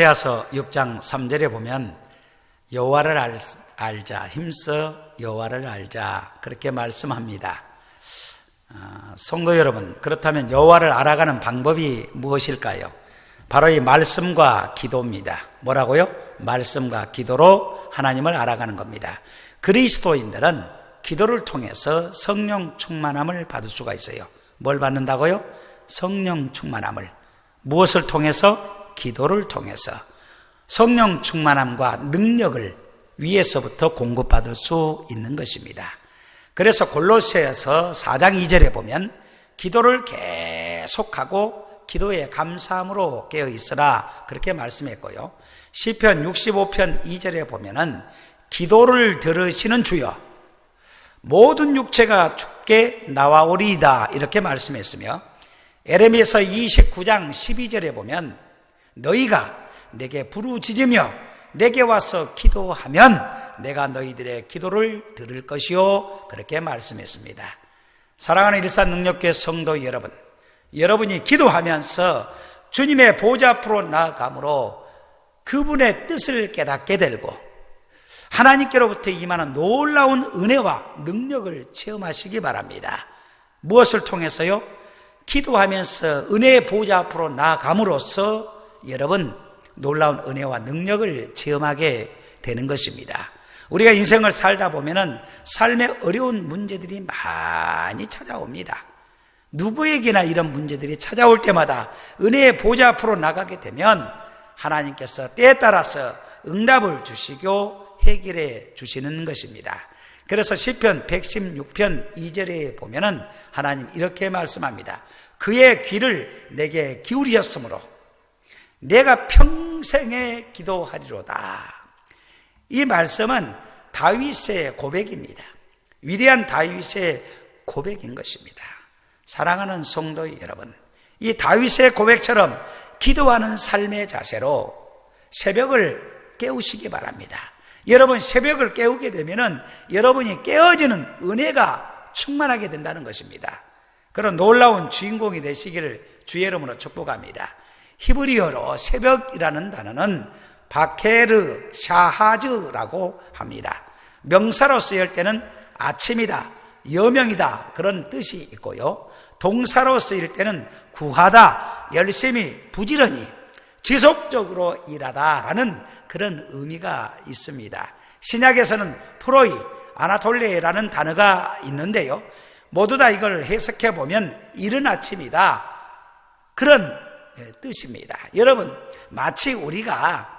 호세아서 6장 3절에 보면 여호와를 알, 알자 힘써 여호와를 알자 그렇게 말씀합니다. 아, 성도 여러분 그렇다면 여호와를 알아가는 방법이 무엇일까요? 바로 이 말씀과 기도입니다. 뭐라고요? 말씀과 기도로 하나님을 알아가는 겁니다. 그리스도인들은 기도를 통해서 성령 충만함을 받을 수가 있어요. 뭘 받는다고요? 성령 충만함을. 무엇을 통해서? 기도를 통해서. 성령 충만함과 능력을 위에서부터 공급받을 수 있는 것입니다. 그래서 골로새에서 4장 2절에 보면 기도를 계속하고 기도에 감사함으로 깨어 있으라 그렇게 말씀했고요. 시편 65편 2절에 보면은 기도를 들으시는 주여 모든 육체가 죽게 나와오리이다 이렇게 말씀했으며 에레미서 29장 12절에 보면 너희가 내게 부르짖으며 내게 와서 기도하면 내가 너희들의 기도를 들을 것이요 그렇게 말씀했습니다. 사랑하는 일산 능력교회 성도 여러분 여러분이 기도하면서 주님의 보좌 앞으로 나아감으로 그분의 뜻을 깨닫게 되고 하나님께로부터 임하는 놀라운 은혜와 능력을 체험하시기 바랍니다. 무엇을 통해서요? 기도하면서 은혜의 보좌 앞으로 나아감으로써 여러분 놀라운 은혜와 능력을 체험하게 되는 것입니다. 우리가 인생을 살다 보면은 삶의 어려운 문제들이 많이 찾아옵니다. 누구에게나 이런 문제들이 찾아올 때마다 은혜의 보좌 앞으로 나가게 되면 하나님께서 때에 따라서 응답을 주시고 해결해 주시는 것입니다. 그래서 시편 116편 2절에 보면은 하나님 이렇게 말씀합니다. 그의 귀를 내게 기울이셨으므로 내가 평생에 기도하리로다. 이 말씀은 다윗의 고백입니다. 위대한 다윗의 고백인 것입니다. 사랑하는 성도 여러분, 이 다윗의 고백처럼 기도하는 삶의 자세로 새벽을 깨우시기 바랍니다. 여러분 새벽을 깨우게 되면은 여러분이 깨어지는 은혜가 충만하게 된다는 것입니다. 그런 놀라운 주인공이 되시기를 주의 이름으로 축복합니다. 히브리어로 새벽이라는 단어는 바케르 샤하즈라고 합니다. 명사로 쓰일 때는 아침이다, 여명이다 그런 뜻이 있고요. 동사로 쓰일 때는 구하다, 열심히, 부지런히, 지속적으로 일하다라는 그런 의미가 있습니다. 신약에서는 프로이, 아나톨레라는 단어가 있는데요. 모두 다 이걸 해석해 보면 이른 아침이다. 그런 뜻입니다. 여러분, 마치 우리가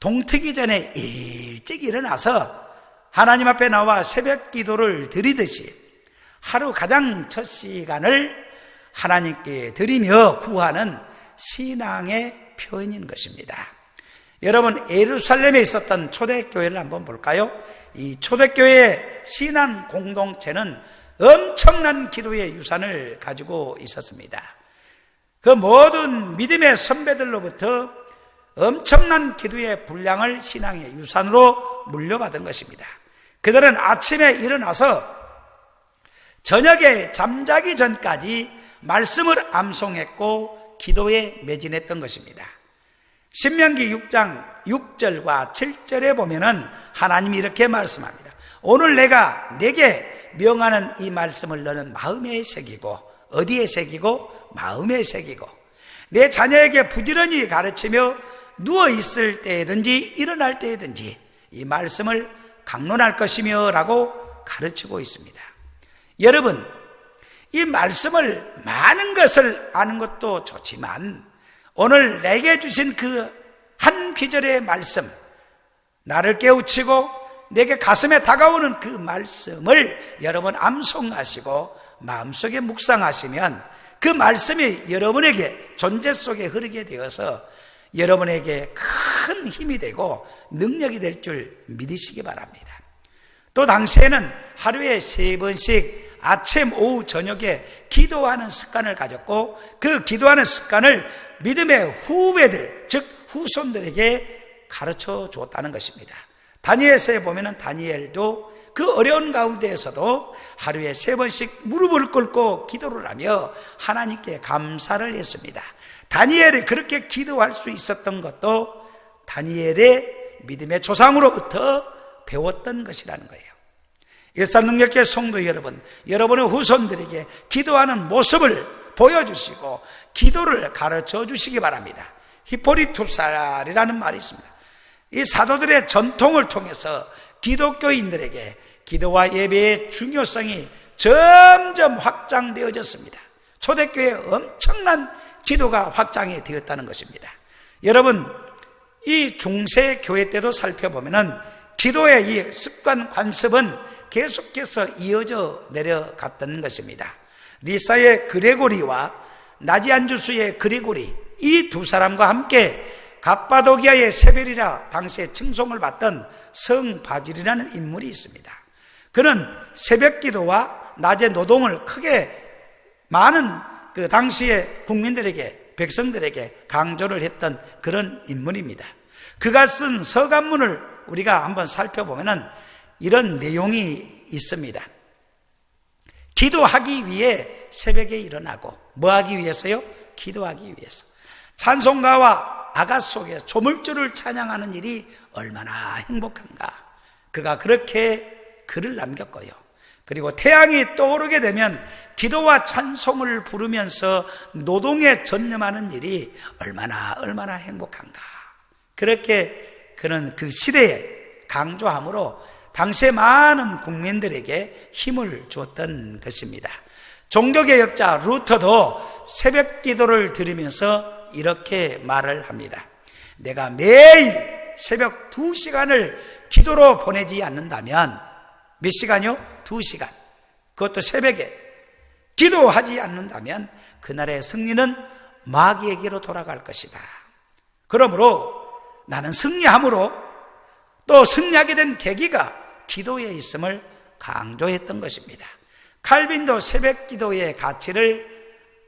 동트기 전에 일찍 일어나서 하나님 앞에 나와 새벽 기도를 드리듯이 하루 가장 첫 시간을 하나님께 드리며 구하는 신앙의 표현인 것입니다. 여러분, 예루살렘에 있었던 초대교회를 한번 볼까요? 이 초대교회의 신앙 공동체는 엄청난 기도의 유산을 가지고 있었습니다. 그 모든 믿음의 선배들로부터 엄청난 기도의 분량을 신앙의 유산으로 물려받은 것입니다. 그들은 아침에 일어나서 저녁에 잠자기 전까지 말씀을 암송했고 기도에 매진했던 것입니다. 신명기 6장 6절과 7절에 보면은 하나님이 이렇게 말씀합니다. 오늘 내가 내게 명하는 이 말씀을 너는 마음에 새기고 어디에 새기고 마음에 새기고 내 자녀에게 부지런히 가르치며 누워 있을 때든지 일어날 때든지 이 말씀을 강론할 것이며 라고 가르치고 있습니다. 여러분, 이 말씀을 많은 것을 아는 것도 좋지만 오늘 내게 주신 그한 귀절의 말씀, 나를 깨우치고 내게 가슴에 다가오는 그 말씀을 여러분 암송하시고 마음속에 묵상하시면 그 말씀이 여러분에게 존재 속에 흐르게 되어서 여러분에게 큰 힘이 되고 능력이 될 줄 믿으시기 바랍니다. 또 당시에는 하루에 세 번씩 아침, 오후, 저녁에 기도하는 습관을 가졌고 그 기도하는 습관을 믿음의 후배들, 즉 후손들에게 가르쳐 주었다는 것입니다. 다니엘서에 보면은 다니엘도 그 어려운 가운데에서도 하루에 세 번씩 무릎을 꿇고 기도를 하며 하나님께 감사를 했습니다. 다니엘이 그렇게 기도할 수 있었던 것도 다니엘의 믿음의 조상으로부터 배웠던 것이라는 거예요. 일산능력의 성도 여러분, 여러분의 후손들에게 기도하는 모습을 보여주시고 기도를 가르쳐 주시기 바랍니다. 히포리투살이라는 말이 있습니다. 이 사도들의 전통을 통해서 기독교인들에게 기도와 예배의 중요성이 점점 확장되어졌습니다. 초대교회 엄청난 기도가 확장이 되었다는 것입니다. 여러분, 이 중세 교회 때도 살펴보면은 기도의 이 습관 관습은 계속해서 이어져 내려갔던 것입니다. 리사의 그레고리와 나지안주스의 그레고리 이 두 사람과 함께 갑바도기아의 세벨이라 당시에 칭송을 받던 성 바질이라는 인물이 있습니다. 그는 새벽 기도와 낮의 노동을 크게 많은 그 당시의 국민들에게 백성들에게 강조를 했던 그런 인물입니다. 그가 쓴 서간문을 우리가 한번 살펴보면은 이런 내용이 있습니다. 기도하기 위해 새벽에 일어나고 뭐 하기 위해서요? 기도하기 위해서. 찬송가와 아가 속에 조물주를 찬양하는 일이 얼마나 행복한가. 그가 그렇게 글을 남겼고요. 그리고 태양이 떠오르게 되면 기도와 찬송을 부르면서 노동에 전념하는 일이 얼마나 얼마나 행복한가. 그렇게 그는 그 시대에 강조함으로 당시의 많은 국민들에게 힘을 주었던 것입니다. 종교개혁자 루터도 새벽 기도를 들으면서 이렇게 말을 합니다. 내가 매일 새벽 두 시간을 기도로 보내지 않는다면 몇 시간요? 두 시간. 그것도 새벽에 기도하지 않는다면 그날의 승리는 마귀에게로 돌아갈 것이다. 그러므로 나는 승리함으로 또 승리하게 된 계기가 기도에 있음을 강조했던 것입니다. 칼빈도 새벽 기도의 가치를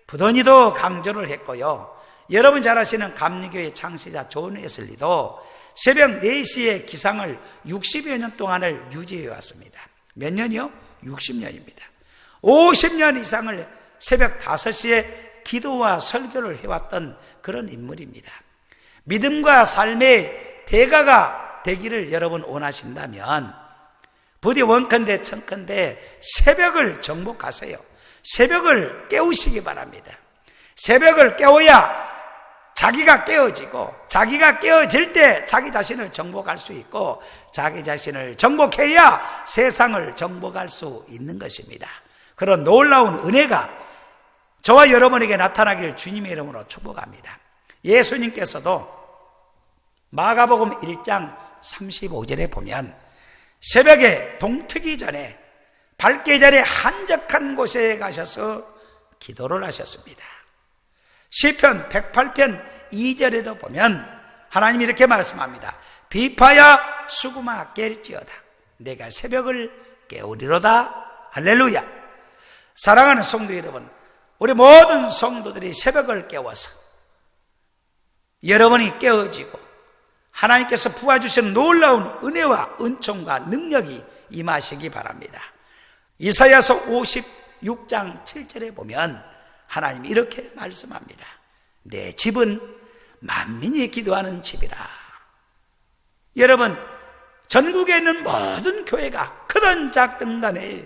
부더니도 강조를 했고요. 여러분 잘 아시는 감리교의 창시자 존 웨슬리도 새벽 4시의 기상을 60여 년 동안을 유지해 왔습니다. 몇 년이요? 60년입니다. 50년 이상을 새벽 5시에 기도와 설교를 해왔던 그런 인물입니다. 믿음과 삶의 대가가 되기를 여러분 원하신다면 부디 원컨대 천컨대 새벽을 정복하세요. 새벽을 깨우시기 바랍니다. 새벽을 깨워야 자기가 깨어지고 자기가 깨어질 때 자기 자신을 정복할 수 있고 자기 자신을 정복해야 세상을 정복할 수 있는 것입니다. 그런 놀라운 은혜가 저와 여러분에게 나타나길 주님의 이름으로 축복합니다. 예수님께서도 마가복음 1장 35절에 보면 새벽에 동트기 전에 밝기 전에 한적한 곳에 가셔서 기도를 하셨습니다. 시편 108편 2절에도 보면 하나님이 이렇게 말씀합니다. 비파야 수구마 깰지어다. 내가 새벽을 깨우리로다. 할렐루야. 사랑하는 성도 여러분, 우리 모든 성도들이 새벽을 깨워서 여러분이 깨어지고 하나님께서 부어주신 놀라운 은혜와 은총과 능력이 임하시기 바랍니다. 이사야서 56장 7절에 보면 하나님이 이렇게 말씀합니다. 내 집은 만민이 기도하는 집이라. 여러분, 전국에 있는 모든 교회가 크든 작든 간에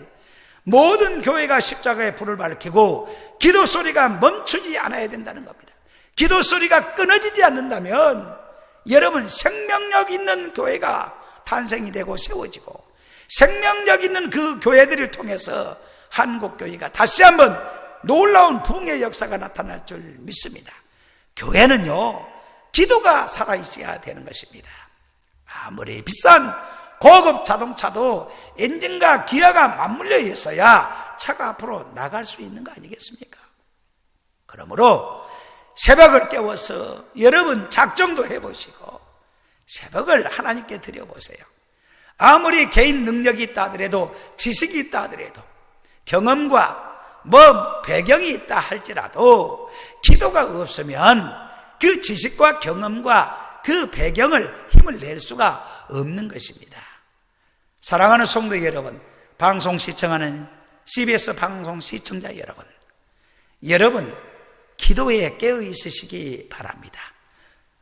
모든 교회가 십자가의 불을 밝히고 기도 소리가 멈추지 않아야 된다는 겁니다. 기도 소리가 끊어지지 않는다면 여러분 생명력 있는 교회가 탄생이 되고 세워지고 생명력 있는 그 교회들을 통해서 한국 교회가 다시 한번 놀라운 부흥의 역사가 나타날 줄 믿습니다. 교회는요, 기도가 살아있어야 되는 것입니다. 아무리 비싼 고급 자동차도 엔진과 기어가 맞물려 있어야 차가 앞으로 나갈 수 있는 거 아니겠습니까? 그러므로 새벽을 깨워서 여러분 작정도 해보시고 새벽을 하나님께 드려보세요. 아무리 개인 능력이 있다 하더라도 지식이 있다 하더라도 경험과 뭐 배경이 있다 할지라도 기도가 없으면 그 지식과 경험과 그 배경을 힘을 낼 수가 없는 것입니다. 사랑하는 성도 여러분, 방송 시청하는 CBS 방송 시청자 여러분, 여러분, 기도에 깨어 있으시기 바랍니다.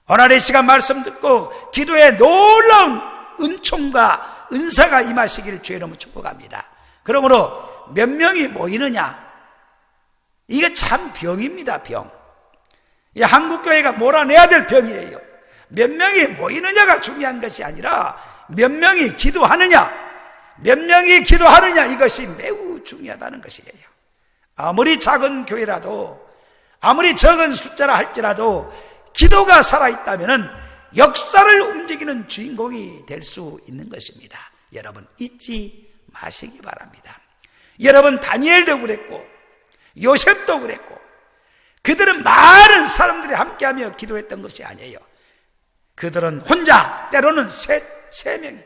오늘의 시간 말씀 듣고 기도에 놀라운 은총과 은사가 임하시기를 주의 이름으로 축복합니다. 그러므로 몇 명이 모이느냐? 이게 참 병입니다, 병. 이 한국교회가 몰아내야 될 병이에요. 몇 명이 모이느냐가 중요한 것이 아니라 몇 명이 기도하느냐, 몇 명이 기도하느냐 이것이 매우 중요하다는 것이에요. 아무리 작은 교회라도 아무리 적은 숫자라 할지라도 기도가 살아있다면 역사를 움직이는 주인공이 될 수 있는 것입니다. 여러분 잊지 마시기 바랍니다. 여러분 다니엘도 그랬고 요셉도 그랬고 그들은 많은 사람들이 함께하며 기도했던 것이 아니에요. 그들은 혼자 때로는 세, 세 명이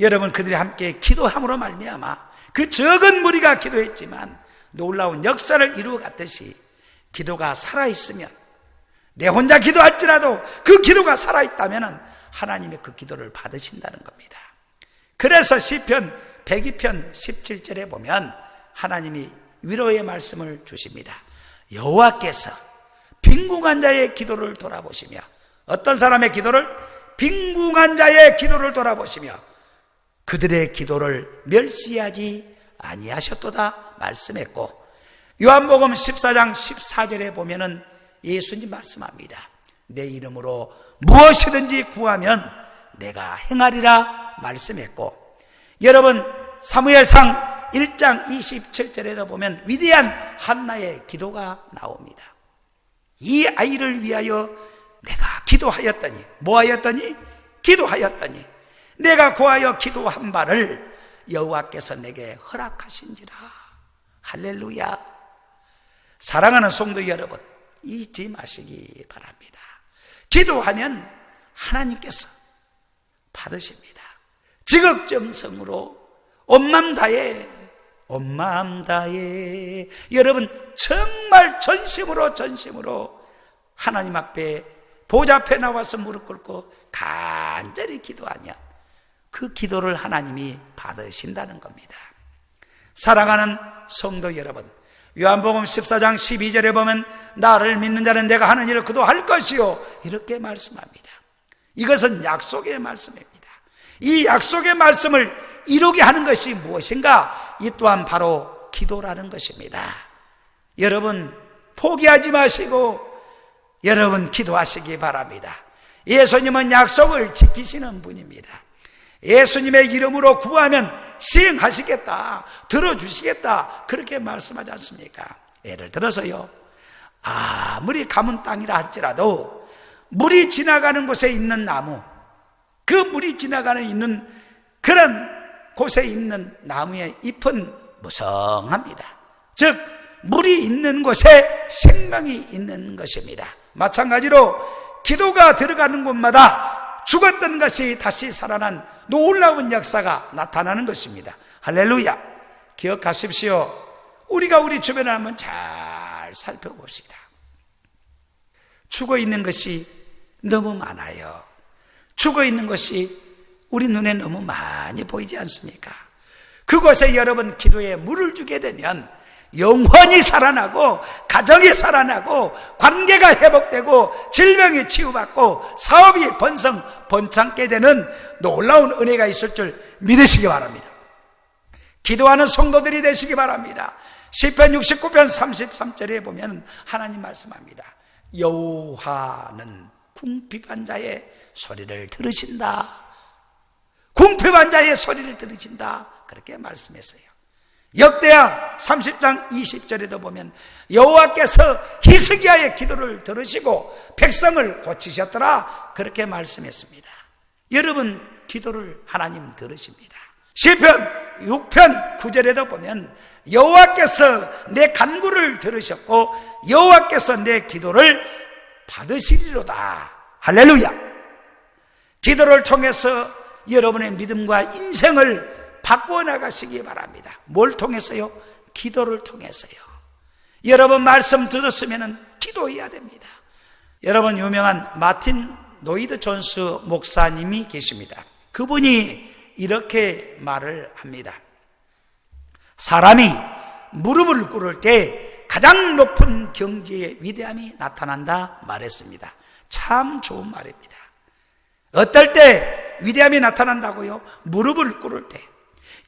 여러분 그들이 함께 기도함으로 말미암아 그 적은 무리가 기도했지만 놀라운 역사를 이루어 갔듯이 기도가 살아 있으면 내 혼자 기도할지라도 그 기도가 살아 있다면 하나님의 그 기도를 받으신다는 겁니다. 그래서 시편 102편 17절에 보면 하나님이 위로의 말씀을 주십니다. 여호와께서 빈궁한 자의 기도를 돌아보시며 어떤 사람의 기도를 빈궁한 자의 기도를 돌아보시며 그들의 기도를 멸시하지 아니하셨도다 말씀했고 요한복음 14장 14절에 보면은 예수님 말씀합니다. 내 이름으로 무엇이든지 구하면 내가 행하리라 말씀했고 여러분 사무엘상 1장 27절에도 보면 위대한 한나의 기도가 나옵니다. 이 아이를 위하여 내가 기도하였더니 뭐하였더니? 기도하였더니 내가 구하여 기도한 바를 여호와께서 내게 허락하신지라. 할렐루야. 사랑하는 성도 여러분 잊지 마시기 바랍니다. 기도하면 하나님께서 받으십니다. 지극정성으로 온맘 다해 온 마음 다해 여러분 정말 전심으로 전심으로 하나님 앞에 보좌 앞에 나와서 무릎 꿇고 간절히 기도하면 그 기도를 하나님이 받으신다는 겁니다. 사랑하는 성도 여러분, 요한복음 14장 12절에 보면 나를 믿는 자는 내가 하는 일을 그도 할 것이요 이렇게 말씀합니다. 이것은 약속의 말씀입니다. 이 약속의 말씀을 이루게 하는 것이 무엇인가? 이 또한 바로 기도라는 것입니다. 여러분 포기하지 마시고 여러분 기도하시기 바랍니다. 예수님은 약속을 지키시는 분입니다. 예수님의 이름으로 구하면 시행하시겠다, 들어주시겠다, 그렇게 말씀하지 않습니까? 예를 들어서요, 아무리 가문 땅이라 할지라도 물이 지나가는 곳에 있는 나무, 그 물이 지나가는 있는 그런 곳에 있는 나무의 잎은 무성합니다. 즉, 물이 있는 곳에 생명이 있는 것입니다. 마찬가지로 기도가 들어가는 곳마다 죽었던 것이 다시 살아난 놀라운 역사가 나타나는 것입니다. 할렐루야. 기억하십시오. 우리가 우리 주변을 한번 잘 살펴봅시다. 죽어 있는 것이 너무 많아요. 죽어 있는 것이 우리 눈에 너무 많이 보이지 않습니까? 그곳에 여러분 기도에 물을 주게 되면 영원히 살아나고 가정이 살아나고 관계가 회복되고 질병이 치유받고 사업이 번성 번창게 되는 놀라운 은혜가 있을 줄 믿으시기 바랍니다. 기도하는 성도들이 되시기 바랍니다. 시편 69편 33절에 보면 하나님 말씀합니다. 여호와는 궁핍한 자의 소리를 들으신다. 궁핍한 자의 소리를 들으신다. 그렇게 말씀했어요. 역대하 30장 20절에도 보면 여호와께서 히스기야의 기도를 들으시고 백성을 고치셨더라 그렇게 말씀했습니다. 여러분 기도를 하나님 들으십니다. 시편 6편 9절에도 보면 여호와께서 내 간구를 들으셨고 여호와께서 내 기도를 받으시리로다. 할렐루야. 기도를 통해서 여러분의 믿음과 인생을 바꾸어 나가시기 바랍니다. 뭘 통해서요? 기도를 통해서요. 여러분 말씀 들었으면 기도해야 됩니다. 여러분 유명한 마틴 노이드 존스 목사님이 계십니다. 그분이 이렇게 말을 합니다. 사람이 무릎을 꿇을 때 가장 높은 경지의 위대함이 나타난다 말했습니다. 참 좋은 말입니다. 어떨 때 위대함이 나타난다고요? 무릎을 꿇을 때.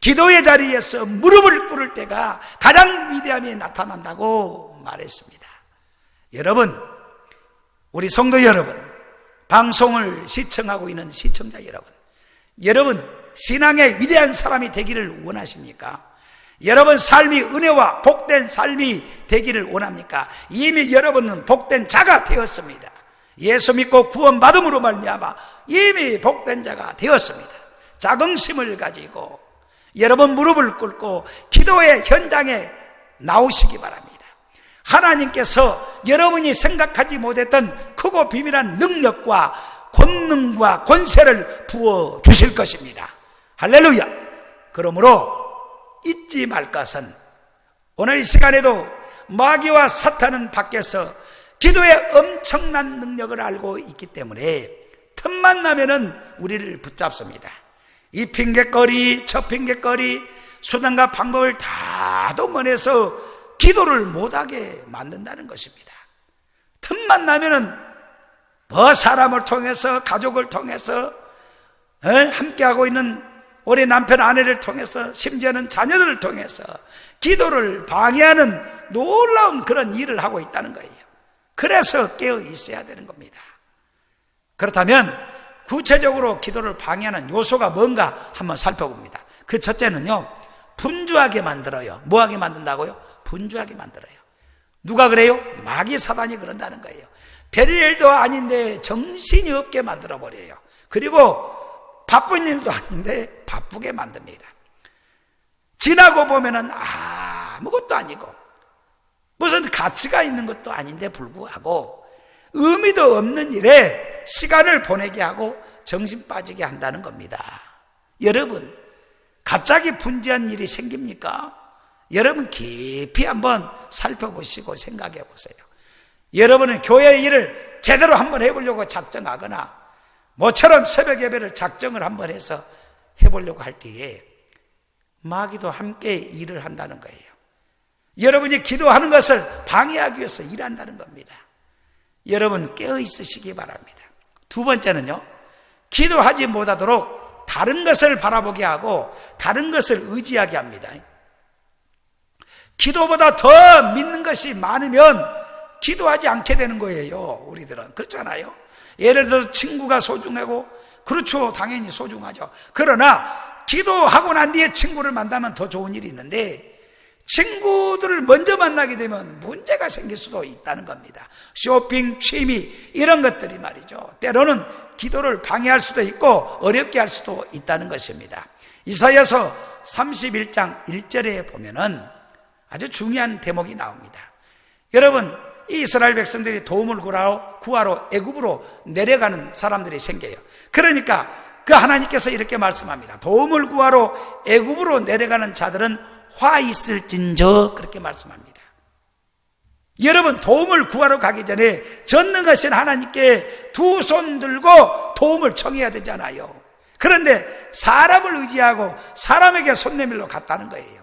기도의 자리에서 무릎을 꿇을 때가 가장 위대함이 나타난다고 말했습니다. 여러분, 우리 성도 여러분, 방송을 시청하고 있는 시청자 여러분, 여러분, 신앙의 위대한 사람이 되기를 원하십니까? 여러분 삶이 은혜와 복된 삶이 되기를 원합니까? 이미 여러분은 복된 자가 되었습니다. 예수 믿고 구원받음으로 말미암아 이미 복된 자가 되었습니다. 자긍심을 가지고 여러분 무릎을 꿇고 기도의 현장에 나오시기 바랍니다. 하나님께서 여러분이 생각하지 못했던 크고 비밀한 능력과 권능과 권세를 부어 주실 것입니다. 할렐루야! 그러므로 잊지 말 것은 오늘 이 시간에도 마귀와 사탄은 밖에서 기도의 엄청난 능력을 알고 있기 때문에 틈만 나면은 우리를 붙잡습니다. 이 핑계거리, 저 핑계거리, 수단과 방법을 다 동원해서 기도를 못하게 만든다는 것입니다. 틈만 나면은 뭐 사람을 통해서, 가족을 통해서, 함께하고 있는 우리 남편, 아내를 통해서, 심지어는 자녀들을 통해서 기도를 방해하는 놀라운 그런 일을 하고 있다는 거예요. 그래서 깨어 있어야 되는 겁니다. 그렇다면 구체적으로 기도를 방해하는 요소가 뭔가 한번 살펴봅니다. 그 첫째는요, 분주하게 만들어요. 뭐하게 만든다고요? 분주하게 만들어요. 누가 그래요? 마귀 사단이 그런다는 거예요. 별일도 아닌데 정신이 없게 만들어 버려요. 그리고 바쁜 일도 아닌데 바쁘게 만듭니다. 지나고 보면은 아무것도 아니고 무슨 가치가 있는 것도 아닌데 불구하고 의미도 없는 일에 시간을 보내게 하고 정신 빠지게 한다는 겁니다. 여러분, 갑자기 분주한 일이 생깁니까? 여러분 깊이 한번 살펴보시고 생각해 보세요. 여러분은 교회 일을 제대로 한번 해보려고 작정하거나 모처럼 새벽 예배를 작정을 한번 해서 해보려고 할 때에 마귀도 함께 일을 한다는 거예요. 여러분이 기도하는 것을 방해하기 위해서 일한다는 겁니다. 여러분 깨어 있으시기 바랍니다. 두 번째는요, 기도하지 못하도록 다른 것을 바라보게 하고 다른 것을 의지하게 합니다. 기도보다 더 믿는 것이 많으면 기도하지 않게 되는 거예요. 우리들은 그렇잖아요. 예를 들어서 친구가 소중하고 그렇죠. 당연히 소중하죠. 그러나 기도하고 난 뒤에 친구를 만나면 더 좋은 일이 있는데 친구들을 먼저 만나게 되면 문제가 생길 수도 있다는 겁니다. 쇼핑, 취미 이런 것들이 말이죠. 때로는 기도를 방해할 수도 있고 어렵게 할 수도 있다는 것입니다. 이사야서 31장 1절에 보면은 아주 중요한 대목이 나옵니다. 여러분 이 이스라엘 백성들이 도움을 구하러, 구하러 애굽으로 내려가는 사람들이 생겨요. 그러니까 그 하나님께서 이렇게 말씀합니다. 도움을 구하러 애굽으로 내려가는 자들은 화 있을진저 그렇게 말씀합니다. 여러분 도움을 구하러 가기 전에 전능하신 하나님께 두 손 들고 도움을 청해야 되잖아요. 그런데 사람을 의지하고 사람에게 손 내밀러 갔다는 거예요.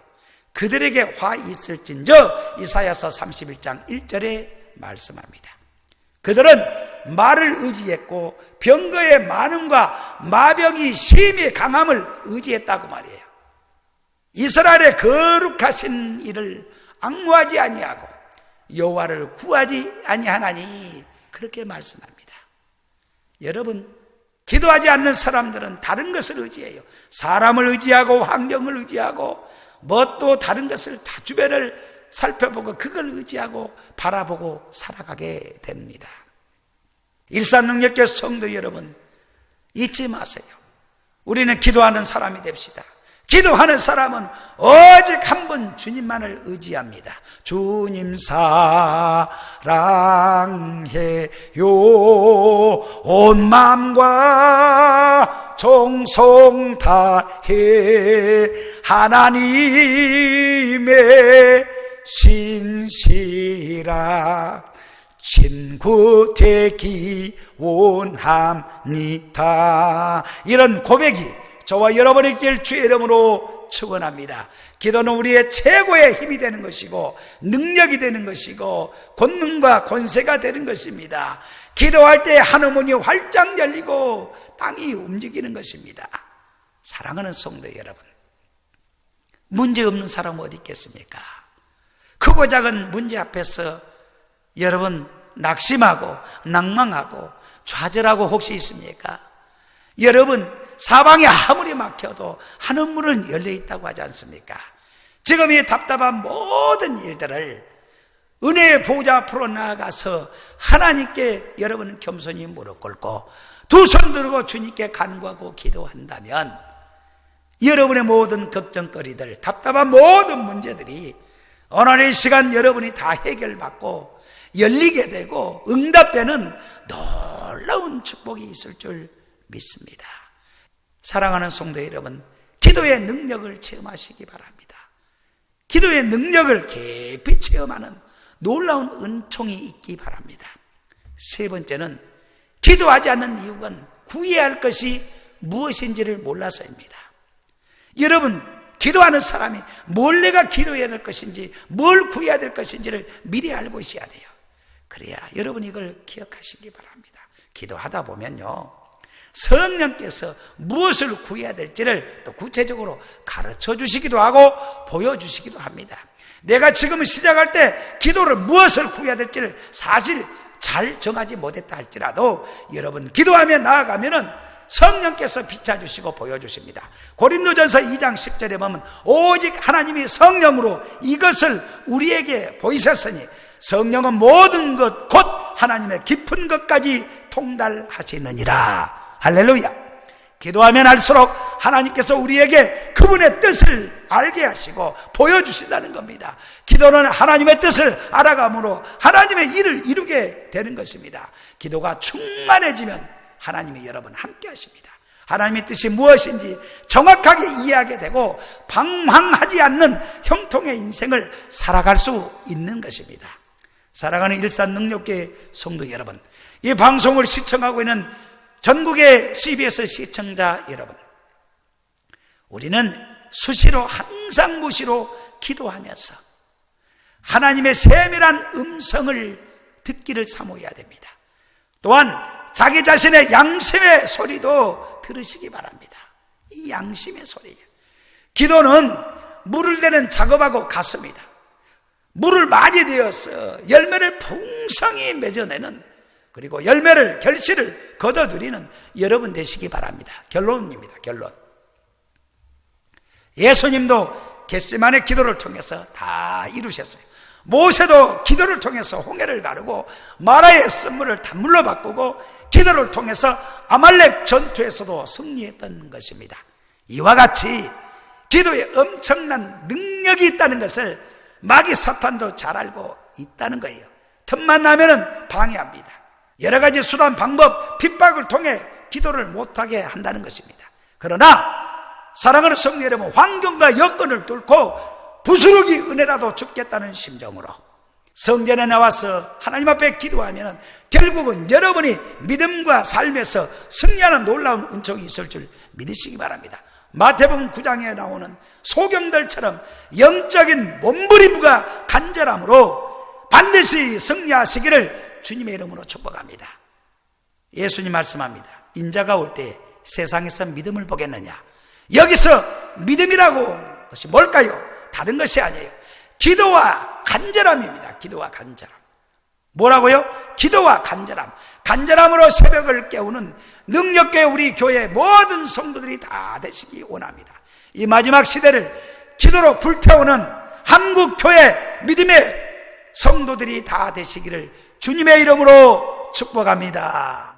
그들에게 화 있을진저 이사야서 31장 1절에 말씀합니다. 그들은 말을 의지했고 병거의 많음과 마병이 심히 강함을 의지했다고 말이에요. 이스라엘의 거룩하신 일을 악무하지 아니하고 여호와를 구하지 아니하나니 그렇게 말씀합니다. 여러분 기도하지 않는 사람들은 다른 것을 의지해요. 사람을 의지하고 환경을 의지하고 뭣도 다른 것을 다 주변을 살펴보고 그걸 의지하고 바라보고 살아가게 됩니다. 일산능력교 성도 여러분 잊지 마세요. 우리는 기도하는 사람이 됩시다. 기도하는 사람은 오직 한번 주님만을 의지합니다. 주님 사랑해요. 온 마음과 정성 다해 하나님의 신실한 친구 되기 원합니다. 이런 고백이 저와 여러분의 길 주의 이름으로 축원합니다. 기도는 우리의 최고의 힘이 되는 것이고 능력이 되는 것이고 권능과 권세가 되는 것입니다. 기도할 때 하늘문이 활짝 열리고 땅이 움직이는 것입니다. 사랑하는 성도 여러분, 문제 없는 사람 어디 있겠습니까? 크고 작은 문제 앞에서 여러분 낙심하고 낭망하고 좌절하고 혹시 있습니까? 여러분 사방에 아무리 막혀도 하는 문은 열려 있다고 하지 않습니까? 지금 이 답답한 모든 일들을 은혜의 보좌 앞으로 나아가서 하나님께 여러분 겸손히 무릎 꿇고 두 손 들고 주님께 간구하고 기도한다면 여러분의 모든 걱정거리들, 답답한 모든 문제들이 오늘의 시간 여러분이 다 해결받고 열리게 되고 응답되는 놀라운 축복이 있을 줄 믿습니다. 사랑하는 성도 여러분, 기도의 능력을 체험하시기 바랍니다. 기도의 능력을 깊이 체험하는 놀라운 은총이 있기 바랍니다. 세 번째는 기도하지 않는 이유는 구해야 할 것이 무엇인지를 몰라서입니다. 여러분, 기도하는 사람이 뭘 내가 기도해야 될 것인지, 뭘 구해야 될 것인지를 미리 알고 있어야 돼요. 그래야 여러분 이걸 기억하시기 바랍니다. 기도하다 보면요. 성령께서 무엇을 구해야 될지를 또 구체적으로 가르쳐 주시기도 하고 보여주시기도 합니다. 내가 지금 시작할 때 기도를 무엇을 구해야 될지를 사실 잘 정하지 못했다 할지라도 여러분 기도하며 나아가면은 성령께서 비춰주시고 보여주십니다. 고린도전서 2장 10절에 보면 오직 하나님이 성령으로 이것을 우리에게 보이셨으니 성령은 모든 것 곧 하나님의 깊은 것까지 통달하시느니라. 할렐루야. 기도하면 할수록 하나님께서 우리에게 그분의 뜻을 알게 하시고 보여주신다는 겁니다. 기도는 하나님의 뜻을 알아감으로 하나님의 일을 이루게 되는 것입니다. 기도가 충만해지면 하나님이 여러분 함께 하십니다. 하나님의 뜻이 무엇인지 정확하게 이해하게 되고 방황하지 않는 형통의 인생을 살아갈 수 있는 것입니다. 사랑하는 일산 능력계 성도 여러분, 이 방송을 시청하고 있는 전국의 CBS 시청자 여러분, 우리는 수시로 항상 무시로 기도하면서 하나님의 세밀한 음성을 듣기를 사모해야 됩니다. 또한 자기 자신의 양심의 소리도 들으시기 바랍니다. 이 양심의 소리. 기도는 물을 대는 작업하고 같습니다. 물을 많이 되어서 열매를 풍성히 맺어내는 그리고 열매를 결실을 거둬들이는 여러분 되시기 바랍니다. 결론입니다. 결론. 예수님도 겟세만의 기도를 통해서 다 이루셨어요. 모세도 기도를 통해서 홍해를 가르고 마라의 선물을 단물로 바꾸고 기도를 통해서 아말렉 전투에서도 승리했던 것입니다. 이와 같이 기도에 엄청난 능력이 있다는 것을 마귀 사탄도 잘 알고 있다는 거예요. 틈만 나면은 방해합니다. 여러 가지 수단, 방법, 핍박을 통해 기도를 못하게 한다는 것입니다. 그러나 사랑하는 성도 여러분, 환경과 여건을 뚫고 부스러기 은혜라도 죽겠다는 심정으로 성전에 나와서 하나님 앞에 기도하면 결국은 여러분이 믿음과 삶에서 승리하는 놀라운 은총이 있을 줄 믿으시기 바랍니다. 마태복음 9장에 나오는 소경들처럼 영적인 몸부림과 간절함으로 반드시 승리하시기를 주님의 이름으로 축복합니다. 예수님 말씀합니다. 인자가 올 때 세상에서 믿음을 보겠느냐? 여기서 믿음이라고 것이 뭘까요? 다른 것이 아니에요. 기도와 간절함입니다. 기도와 간절함. 뭐라고요? 기도와 간절함. 간절함으로 새벽을 깨우는 능력계 우리 교회 모든 성도들이 다 되시기 원합니다. 이 마지막 시대를 기도로 불태우는 한국 교회 믿음의 성도들이 다 되시기를 주님의 이름으로 축복합니다.